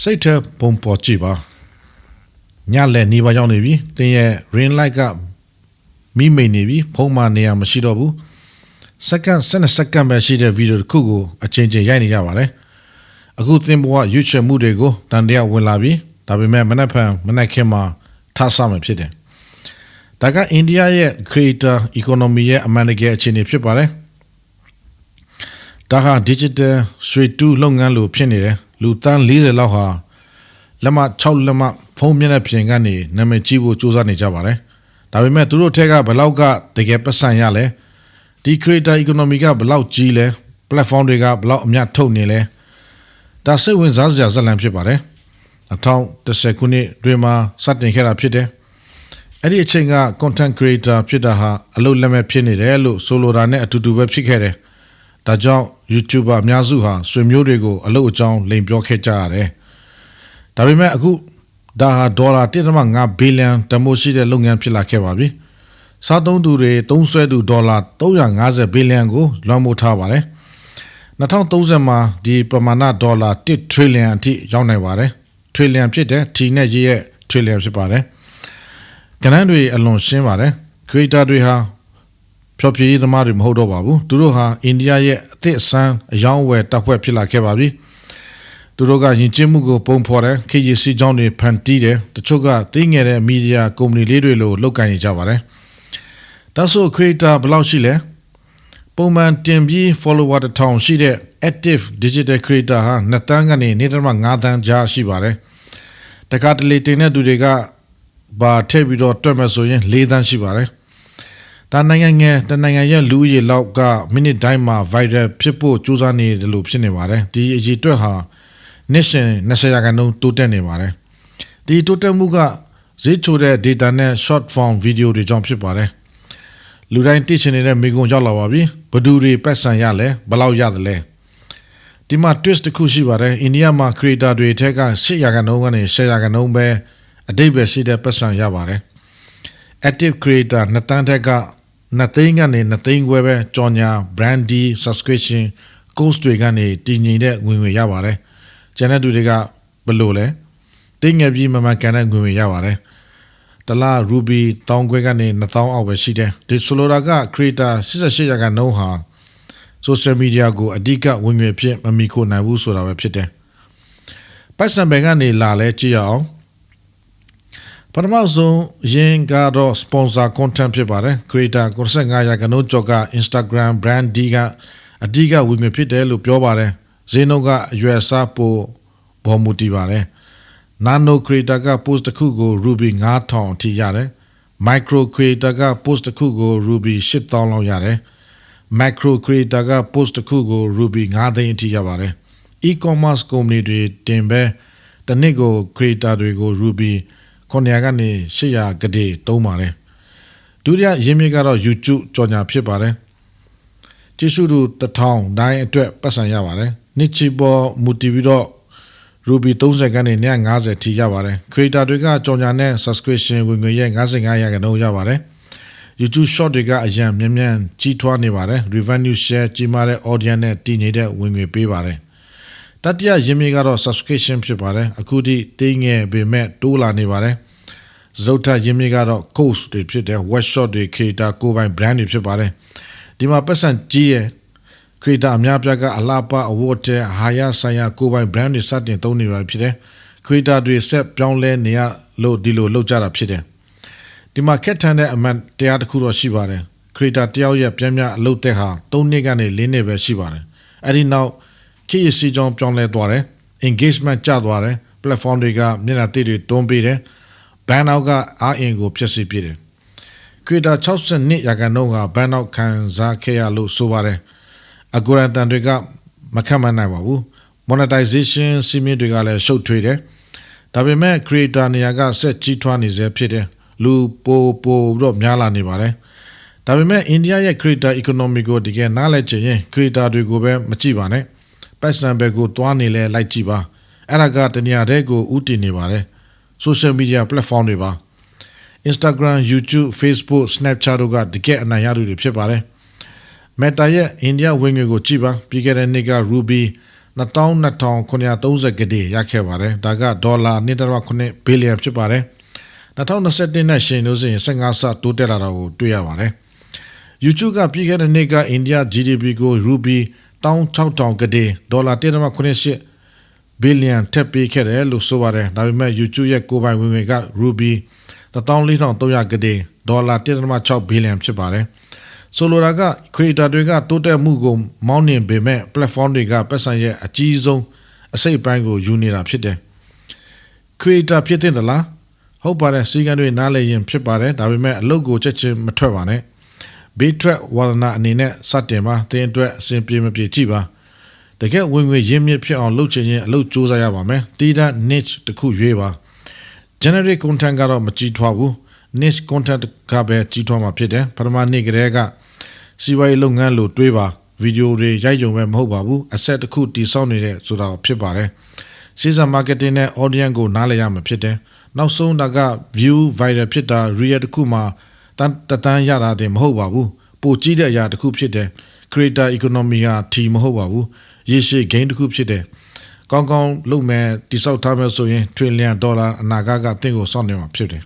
စိတ်ထဲပုံပေါ်ကြည့်ပါညလည်းနေပါရောက်နေပြီသင်ရဲ့ ring light ကမိမိန်နေပြီဖုံးမနေရမရှိတော့ဘူးစက္ကန့်12စက္ကန့်ပဲရှိတဲ့ဗီဒီယိုတစ်ခုကိုအချိန်ချင်းရိုက်နေကြပါတယ်အခုသင်ဘဝရွေးချယ်မှုတွေကိုတန်တရားဝင်လာပြီဒါပေမဲ့မနက်ဖြန်မနက်ခင်းမှာထားဆမယ်ဖြစ်တယ်ဒါကအိန္ဒိယရဲ့ creator economy ရဲ့အမှန်တကယ်အခြေအနေဖြစ်ပါတယ်ဒါဟာ digital ရွှေတူးလုပ်ငန်းလိုဖြစ်နေတယ် လူတန်း40လောက်ဟာလက်မ6လက်မဖုန်းမျက်နှာပြင်ကနေနာမည်ကြီးဖို့စူးစမ်းနေကြပါတယ်ဒါပေမဲ့သူတို့ထက်ကဘယ်လောက်ကတကယ်ပတ်စံရလဲဒီ creator economy ကဘယ်လောက်ကြီးလဲ platform တွေကဘယ်လောက်အများထုတ်နေလဲဒါစိတ်ဝင်စားစရာဇာတ်လမ်းဖြစ်ပါတယ်2010ခုနှစ်တွင်မှာစတင်ခဲ့တာဖြစ်တယ်အဲ့ဒီအချိန်က content creator ဖြစ်တာဟာအလုပ်လက်မဲ့ဖြစ်နေတယ်လို့ဆိုလိုတာနဲ့အတူတူပဲဖြစ်ခဲ့တယ်။ ဒါကြောင့် YouTuber အများစုဟာဆွေမျိုးတွေကိုအလုပ်အကြောင်းလိမ်ပြောခဲ့ကြရတယ်။ဒါပေမဲ့အခုဒါဟာဒေါ်လာ1.5ဘီလီယံတမိုးရှိတဲ့လုပ်ငန်းဖြစ်လာခဲ့ပါပြီ။စားသုံးသူတွေသုံးစွဲသူဒေါ်လာ350ဘီလီယံကိုလွှမ်းမိုးထားပါတယ်။2030မှာဒီပမာဏဒေါ်လာ1 trillion အထိရောက်နိုင်ပါတယ်။ trillion ဖြစ်တဲ့ T နဲ့ရေးရဲ့ trillion ဖြစ်ပါတယ်။ကဏ္ဍတွေအလွန်ရှင်းပါတယ် creator တွေဟာ ဖြောပြရေးသမားတွေမဟုတ်တော့ပါဘူးသူတို့ဟာအိန္ဒိယရဲ့အသစ်အဆန်းအယောင်းဝယ်တပ်ဖွဲ့ဖြစ်လာခဲ့ပါပြီသူတို့ကယဉ်ကျေးမှုကိုပုံဖော်တယ်ခေကြီးစီကြောင်းတွေဖန်တီးတယ်တချို့ကသိငယ်တဲ့မီဒီယာကုမ္ပဏီလေးတွေလိုလုပ်ကိုင်နေကြပါတယ်ဒါဆို creator ဘယ်လောက်ရှိလဲပုံမှန်တင်ပြီး follower တစ်ထောင်ရှိတဲ့ active digital creator ဟာ2တန်းကနေ2.5တန်းကြားရှိပါတယ်တခါတလေတင်တဲ့သူတွေကဘာထည့်ပြီးတော့တွက်မယ်ဆိုရင်၄တန်းရှိပါတယ်။ ဒါနိုင်ငံငယ်တနိုင်ငံရဲ့လူဦးရေလောက်ကမိနစ်တိုင်းမှာ viral ဖြစ်ဖို့ကြိုးစားနေတယ်လို့ဖြစ်နေပါတယ်။ဒီအရေးအတွက်ဟာနှစ်ရှင်20ရာခိုင်နှုန်းတိုးတက်နေပါတယ်။ဒီတိုးတက်မှုကဈေးချိုတဲ့ data နဲ့ short form video တွေကြောင့်ဖြစ်ပါတယ်။လူတိုင်းသိချင်နေတဲ့မိကုံရောက်လာပါပြီ။ဘဒူတွေပတ်စံရလဲဘယ်လောက်ရတယ်လဲ။ဒီမှာ twist တစ်ခုရှိပါတယ်။အိန္ဒိယမှာ creator တွေထက်က8ရာခိုင်နှုန်းကနေ10ရာခိုင်နှုန်းပဲအတိတ်ပဲရှိတဲ့ပတ်စံရပါတယ် active creator နှစ်တန်းထက်က နှစ်သိန်းကနေနှစ်သိန်းခွဲပဲကြော်ညာ brandy subscription course တွေကနေတည်ငြိမ်တဲ့ဝင်ငွေရပါတယ်ကျန်တဲ့သူတွေကဘယ်လိုလဲတင်းငယ်ပြီးမမှန်ကန်တဲ့ဝင်ငွေရပါတယ်တလား ruby တောင်းခွဲကနေ2000အောက်ပဲရှိတယ်ဒီဆိုလိုတာက creator 88ရာခိုင်နှုန်းဟာ social media ကိုအဓိကဝင်ငွေဖြစ်မမီခိုနိုင်ဘူးဆိုတာပဲဖြစ်တယ်ပတ်စံဘယ်ကနေလာလဲကြည့်ရအောင် ပထမဆုံးယင်ကတော့ sponsor content ဖြစ်ပါတယ် creator 95ရာခိုင်နှုန်းကျော်က Instagram brand D ကအဓိကဝင်ငွေဖြစ်တယ်လို့ပြောပါတယ်ဈေးနှုန်းကအရွယ်စားပိုပေါ်မူတည်ပါတယ် nano creator က post တစ်ခုကို ruby 9000အထိရတယ် micro creator က post တစ်ခုကို ruby 8000လောက်ရတယ် macro creator က post တစ်ခုကို ruby 9သိန်းအထိရပါတယ် e-commerce company တွေတင်ပဲတစ်နှစ်ကို creator တွေကို ruby 900ကနေ800ကတိသုံးပါတယ်ဒုတိယရင်းမြစ်ကတော့ YouTube ကြော်ညာဖြစ်ပါတယ်ကျေးဇူးတူ1000တိုင်းအတွက်ပတ်စံရပါတယ်နှစ်ချီပေါ်မူတည်ပြီးတော့ Ruby 30ကနေ150ထိရပါတယ် creator တွေကကြော်ညာနဲ့ subscription ဝင်ငွေရဲ့55ရာခိုင်နှုန်းရပါတယ် YouTube short တွေကအရန်မြန်မြန်ကြီးထွားနေပါတယ် revenue share ကြီးမားတဲ့ audience နဲ့တည်နေတဲ့ဝင်ငွေပေးပါတယ် တတိယရင်းမြစ်ကတော့ subscription ဖြစ်ပါတယ်အခုထိတင်းငယ်ပေမဲ့တိုးလာနေပါတယ်ဇုတ်ထရင်းမြစ်ကတော့ course တွေဖြစ်တယ် workshop တွေ creator ကိုယ်ပိုင် brand တွေဖြစ်ပါတယ်ဒီမှာပတ်စံကြီးရဲ့ creator အများပြားကအလားပါ award တဲ့ဟာရဆိုင်ရာကိုယ်ပိုင် brand တွေစတင်သုံးနေပါဖြစ်တယ် creator တွေဆက်ပြောင်းလဲနေရလို့ဒီလိုလုပ်ကြတာဖြစ်တယ်ဒီမှာခက်ထန်တဲ့အမှန်တရားတစ်ခုတော့ရှိပါတယ် creator တယောက်ရဲ့ပြန်ပြအလုပ်တဲ့ဟာ3နှစ်ကနေ4နှစ်ပဲရှိပါတယ်အဲ့ဒီနောက် ခေတ်စီကြောင်းပြောင်းလဲသွားတယ် engagement ကျသွားတယ် platform တွေကမျက်နှာသိတွေတွန်းပေးတယ်ဘန်နောက်ကအားအင်ကိုဖြစ်စီပြတယ်ခွေတာ62ရာခိုင်နှုန်းကဘန်နောက်ခံစားခဲ့ရလို့ဆိုပါတယ်အကူရန်တန်တွေကမခံမနိုင်ပါဘူး monetization စီမင်းတွေကလည်းရှုပ်ထွေးတယ်ဒါပေမဲ့ creator နေရာကဆက်ကြီးထွားနေစေဖြစ်တယ်လူပိုပိုတော့များလာနေပါတယ်ဒါပေမဲ့အိန္ဒိယရဲ့ creator economy ကိုတကယ်နားလည်ချင်ရင် creator တွေကိုပဲမကြည့်ပါနဲ့ ပတ်စံဘက်ကိုတွားနေလဲလိုက်ကြည့်ပါအဲ့ဒါကတနေရာတဲ့ကိုဥတည်နေပါတယ် social media platform တွေပါ Instagram YouTube Facebook Snapchat တို့ကတကယ်အနိုင်ရသူတွေဖြစ်ပါတယ် Meta ရဲ့ India ဝင်ငွေကိုကြည့်ပါပြီးခဲ့တဲ့နှစ်က Ruby 22,930ကတိရခဲ့ပါတယ်ဒါကဒေါ်လာ1.8ဘီလီယံဖြစ်ပါတယ်2021နဲ့ရှင်လို့ဆိုရင်15ဆတိုးတက်လာတာကိုတွေ့ရပါတယ် YouTube ကပြည်ခဲ့တဲ့နှစ်ကအိန္ဒိယ GDP ကိုရူဘီ 16000ကတိဒေါ်လာ1.8ဘီလီယံထပ်ပေးခဲ့တယ်လို့ဆိုပါတယ်ဒါပေမဲ့ YouTube ရဲ့ကိုယ်ပိုင်ဝင်ငွေကရူဘီ14300ကတိဒေါ်လာ1.6ဘီလီယံဖြစ်ပါတယ်ဆိုလိုတာက creator တွေကတိုးတက်မှုကိုမောင်းနှင်ပေမဲ့ platform တွေကပတ်စံရဲ့အကြီးဆုံးအစိတ်အပိုင်းကိုယူနေတာဖြစ်တယ် creator ဖြစ်တဲ့သလားဟုတ်ပါတယ်စီကံတွေနားလည်ရင်ဖြစ်ပါတယ်ဒါပေမဲ့အလုပ်ကိုချက်ချင်းမထွက်ပါနဲ့ ဘေးထွက်ဝါဒနာအနေနဲ့စတင်ပါတင်းအတွက်အစဉ်ပြေမပြေကြည့်ပါတကယ်ဝင်ငွေရင်းမြစ်ဖြစ်အောင်လုပ်ချင်ရင်အလုပ်စူးစမ်းရပါမယ်တီးတာ niche တစ်ခုရွေးပါ generate content ကတော့မကြီးထွားဘူး niche content ကပဲကြီးထွားမှာဖြစ်တယ်ပထမနေ့ကတည်းကစီးပွားရေးလုပ်ငန်းလို့တွေးပါဗီဒီယိုတွေရိုက်ကြုံပဲမဟုတ်ပါဘူး asset တစ်ခုတည်ဆောက်နေတဲ့ဆိုတာဖြစ်ပါတယ် season marketing နဲ့ audience ကိုနားလည်ရမှာဖြစ်တယ်နောက်ဆုံးတာက view viral ဖြစ်တာ real တစ်ခုမှာ တန်တတန်းရတာတင်မဟုတ်ပါဘူးပိုကြီးတဲ့အရာတစ်ခုဖြစ်တယ် creator economy ဟာ T မဟုတ်ပါဘူးရေရှည် gain တစ်ခုဖြစ်တယ်ကောင်းကောင်းလုပ်မယ်တိစောက်ထားမယ်ဆိုရင် trillion dollar အနာဂတ်ကတင့်ကိုစောင့်နေမှာဖြစ်တယ်